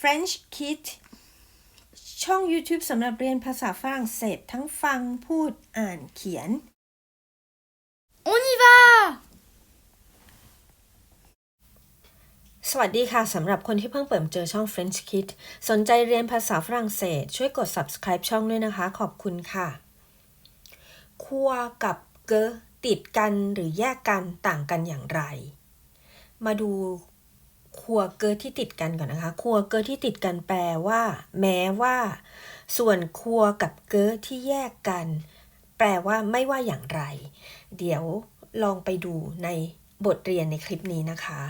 French Kid ช่อง YouTube สำหรับเรียนภาษาฝรั่งเศสทั้งฟังพูดอ่านเขียน On y va สวัสดีค่ะสำหรับคนที่เพิ่งเปิดมาเจอช่อง French Kid สนใจเรียนภาษาฝรั่งเศส ช่วยกด subscribe ช่องด้วยนะคะ ขอบคุณค่ะครัวกับเกอติดกันหรือแยกกันต่างกันอย่างไร มาดู ครัวเกอที่ติดกันก่อนนะคะครัวเกอที่ติดกันแปลว่า แม้ว่า ส่วนครัวกับเกอที่แยกกัน แปลว่าไม่ว่าอย่างไร เดี๋ยวลองไปดูในบทเรียนในคลิปนี้นะคะ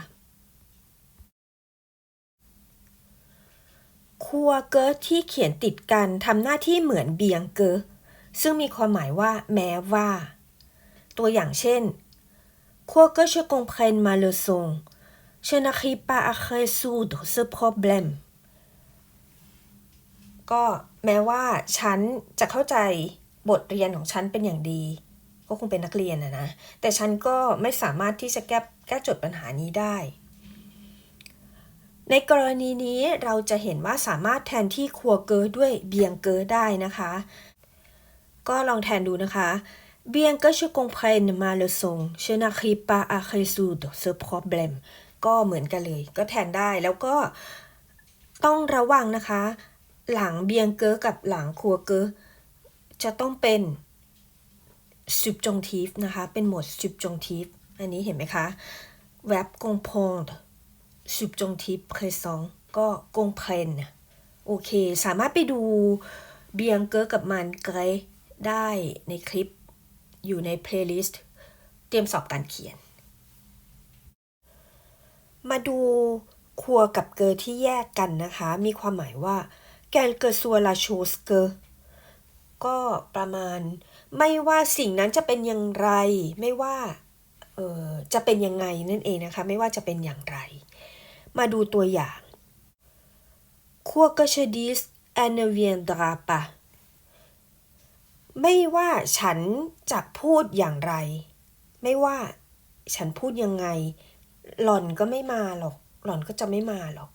ครัวเกอที่เขียนติดกันทำหน้าที่เหมือนเบียงเกอซึ่งมีความหมายว่า แม้ว่า ตัวอย่างเช่น Quoi que je comprenne ma leçon je n'arrive pas à résoudre ce problème ก็แม้ว่าฉันจะเข้าใจบทเรียนของฉันเป็นอย่างดี ก็คงเป็นนักเรียนนะนะ แต่ฉันก็ไม่สามารถที่จะแก้แก้จทย์ปัญหานี้ได้ ในกรณีนี้เราจะเห็นว่าสามารถแทนที่ครัวเกอด้วยเบียงเกอได้นะคะ ก็ลองแทนดูนะคะ Bien que je comprenne ma leçon je n'arrive pas à résoudre ce problème ก็เหมือนกันเลย ก็แทนได้แล้วก็ต้องระวังนะคะ หลังเบียงเกอกับหลังครัวเกอจะต้องเป็น subjunctive นะคะ เป็นหมวด subjunctive อันนี้เห็นไหมคะ verb comprendre subjunctive présent ก็ comprendre โอเค สามารถไปดูเบียงเกอกับมันเกรได้ในคลิปอยู่ใน playlist เตรียมสอบการเขียน มาดูครัวกับเกอที่แยกกันนะคะ มีความหมายว่า แกนเกอซัวลาโชสเกอก็ประมาณ ไม่ว่าสิ่งนั้นจะเป็นอย่างไร ไม่ว่าเออจะเป็นยังไงนั่นเองนะคะ ไม่ว่าจะเป็นอย่างไร มาดูตัวอย่างครัวเกชดิสแอนเวียนดราปะไม่ว่าฉันจะพูดอย่างไร ไม่ว่าฉันพูดยังไง หล่อนก็ไม่มาหรอก หล่อนก็จะไม่มาหรอก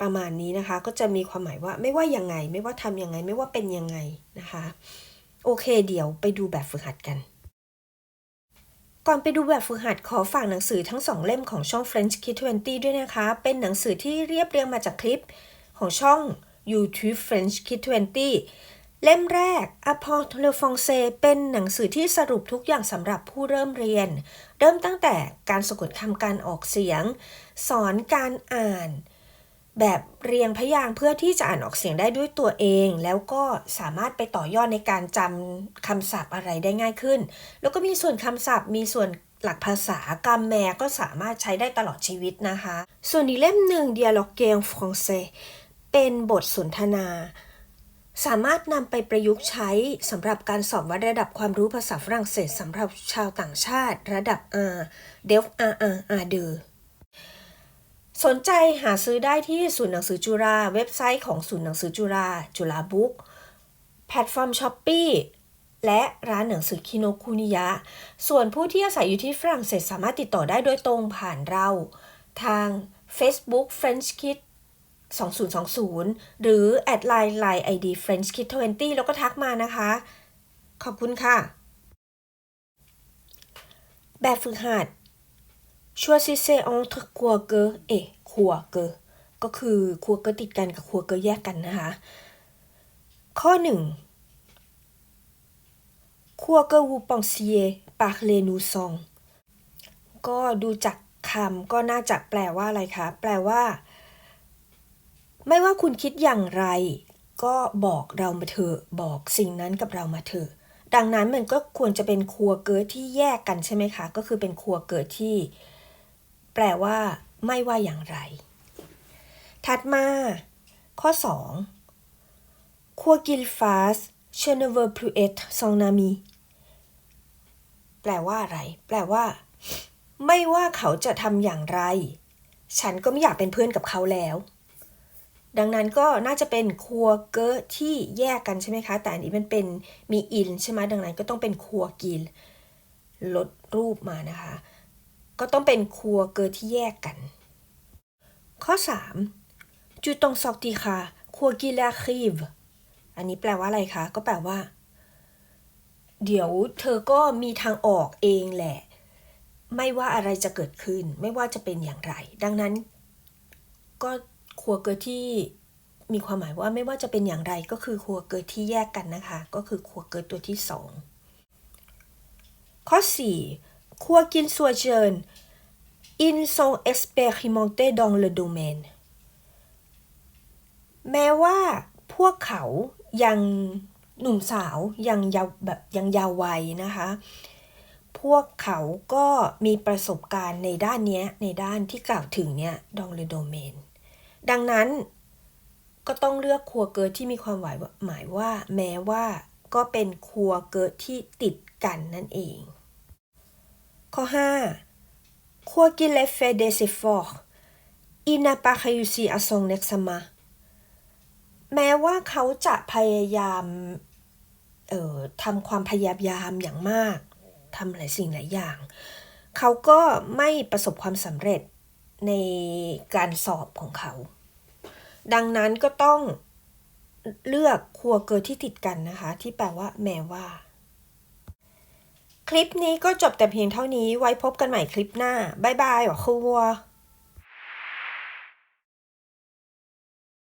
ประมาณนี้นะคะ ก็จะมีความหมายว่าไม่ว่ายังไง ไม่ว่าทำยังไง ไม่ว่าเป็นยังไงนะคะ โอเค เดี๋ยวไปดูแบบฝึกหัดกัน ก่อนไปดูแบบฝึกหัดขอฝากหนังสือทั้งสองเล่มของช่อง French Kid 20 ด้วยนะคะ เป็นหนังสือที่เรียบเรียงมาจากคลิปของช่อง YouTube French Kid 20 เล่มแรก Apport le français เป็นหนังสือที่สรุปทุกอย่างสำหรับผู้เริ่มเรียน เริ่มตั้งแต่การสะกดคำการออกเสียง สอนการอ่าน แบบเรียงพยางค์เพื่อที่จะอ่านออกเสียงได้ด้วยตัวเอง แล้วก็สามารถไปต่อยอดในการจำคำศัพท์อะไรได้ง่ายขึ้น แล้วก็มีส่วนคำศัพท์ มีส่วนหลักภาษากรรมแมก็สามารถใช้ได้ตลอดชีวิตนะคะ ส่วนอีกเล่มหนึ่ง Dialogue en français เป็นบทสนทนา สามารถนำไปประยุกต์ใช้สำหรับการสอบวัดระดับความรู้ภาษาฝรั่งเศสสำหรับชาวต่างชาติ ระดับ R DELF R R R เดสนใจหาซื้อได้ที่ศูนย์หนังสือจุฬาเว็บไซต์ของศูนย์หนังสือจุฬาจุฬาบุ๊กแพลตฟอร์มช้อปปีและร้านหนังสือคิโนคุนิยะ ส่วนผู้ที่อาศัยอยู่ที่ฝรั่งเศสสามารถติดต่อได้โดยตรงผ่านเรา ทาง Facebook French Kid 2020 หรือแอดไลน์ไลน์ ID French Kid 20 แล้วก็ทักมานะคะ ขอบคุณค่ะ แบบฝึกหัด choisissez entre quoique et quoique ก็คือ quoique ติดกันกับ quoique แยกกันนะคะ ข้อหนึ่ง quoique vous pensiez parler nous sans ก็ดูจากคำก็น่าจะแปลว่าอะไรคะ แปลว่า ไม่ว่าคุณคิดอย่างไร ก็บอกเรามาเถอะบอกสิ่งนั้นกับเรามาเถอะดังนั้นมันก็ควรจะเป็นครัวเกิดที่แยกกันใช่ไหมคะ ก็คือเป็นครัวเกิดที่ แปลว่า ไม่ว่าอย่างไร ถัดมา ข้อ 2 ครัวกิลฟาสเชเนเวอร์พลูเอตซองนามีแปลว่าอะไร แปลว่า ไม่ว่าเขาจะทำอย่างไร ฉันก็ไม่อยากเป็นเพื่อนกับเขาแล้ว ดังนั้นก็น่าจะเป็นครัวเกอที่แยกกันใช่ไหมคะ แต่อันนี้มันเป็นมีอินใช่ไหมดังนั้นก็ต้องเป็นครัวกิลลดรูปมานะคะ ก็ต้องเป็นครัวเกอที่แยกกัน ข้อจูตงซอกตีค่ะคัวกิลาคีฟอันนี้แปลว่าอะไรคะ ก็แปลว่า เดี๋ยวเธอก็มีทางออกเองแหละ ไม่ว่าอะไรจะเกิดขึ้น ไม่ว่าจะเป็นอย่างไร ดังนั้นก็ ครัวเกิดที่มีความหมายว่าไม่ว่าจะเป็นอย่างไรก็คือครัวเกิดที่แยกกันนะคะ ก็คือครัวเกิดตัวที่สองข้อ 4. ครัวกินซัวเจิน ils sont expérimentés dans le domaine แม้ว่าพวกเขายังหนุ่มสาวยังยาวแบบยังยาววัยนะคะ พวกเขาก็มีประสบการณ์ในด้านนี้ในด้านที่กล่าวถึงเนี่ยดองเลโดเมน ดังนั้นก็ต้องเลือกครัวเกิดที่มีความหมายว่าหมายว่า แม้ว่าก็เป็นครัวเกิดที่ติดกันนั่นเอง ข้อ5 Quoi qu'il ait fait des efforts il n'a pas réussi à son examen แม้ว่าเขาจะพยายามเอ่อทำความพยายามอย่างมากทำหลายสิ่งหลายอย่าง เขาก็ไม่ประสบความสำเร็จ ในการสอบของเขา ดังนั้นก็ต้องเลือกครัวเกิดที่ติดกันนะคะ ที่แปลว่า แม้ว่า คลิปนี้ก็จบแต่เพียงเท่านี้ไว้พบกันใหม่คลิปหน้า บ๊ายบายหรอครัว